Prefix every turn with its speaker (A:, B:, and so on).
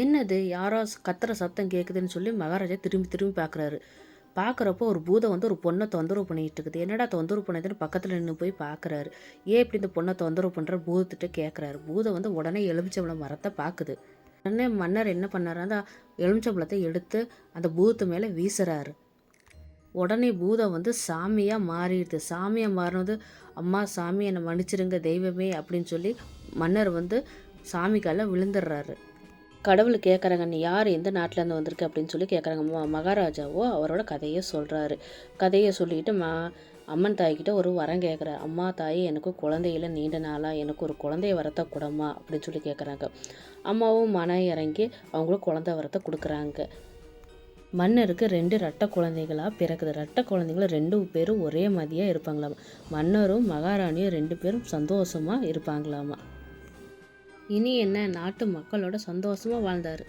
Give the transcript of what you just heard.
A: என்னது யாரோ கத்துற சத்தம் கேட்குதுன்னு சொல்லி மகாராஜா திரும்பி திரும்பி பார்க்குறாரு பார்க்குறப்போ ஒரு பூதம் வந்து ஒரு பொண்ணை தொந்தரவு பண்ணிகிட்டு இருக்குது. என்னடா தொந்தரவு பண்ணுதுன்னு பக்கத்தில் நின்று போய் பார்க்குறாரு ஏன் இப்படி இந்த பொண்ணை தொந்தரவு பண்ணுற பூதத்திட்ட கேட்குறாரு பூதம் வந்து உடனே எலுமிச்சம்பழம் மரத்தை பார்க்குது உடனே மன்னர் என்ன பண்ணார்? அந்த எலுமிச்சம்பழத்தை எடுத்து அந்த பூதத்து மேலே வீசுறாரு. உடனே பூதம் வந்து சாமியாக மாறிடுது. சாமியாக மாறினது அம்மா சாமி என்னை மன்னிச்சிருங்க தெய்வமே அப்படின்னு சொல்லி மன்னர் வந்து சாமிக்கால விழுந்துடுறாரு. கடவுள் கேட்குறாங்க நீ யார்? எந்த நாட்டிலேருந்து வந்திருக்கு? அப்படின்னு சொல்லி கேட்குறாங்க மகாராஜாவோ அவரோட கதையை சொல்கிறாரு கதையை சொல்லிக்கிட்டு மா அம்மன் தாய்கிட்ட ஒரு வரம் கேட்குறாரு அம்மா தாய் எனக்கு குழந்தையில நீண்ட நாளாக எனக்கு ஒரு குழந்தைய வரத்தை கூடமா அப்படின்னு சொல்லி கேட்குறாங்க அம்மாவும் மன இறங்கி அவங்களும் குழந்தை வரத்தை கொடுக்குறாங்க. மன்னருக்கு ரெண்டு ரெட்டை குழந்தைகளாக பிறக்குது. ரட்ட குழந்தைங்கள ரெண்டு பேரும் ஒரே மாதிரியாக இருப்பாங்களாமா? மன்னரும் மகாராணியும் ரெண்டு பேரும் சந்தோஷமாக இருப்பாங்களாமா? இனி என்ன? நாட்டு மக்களோட சந்தோஷமாக வாழ்ந்தார்.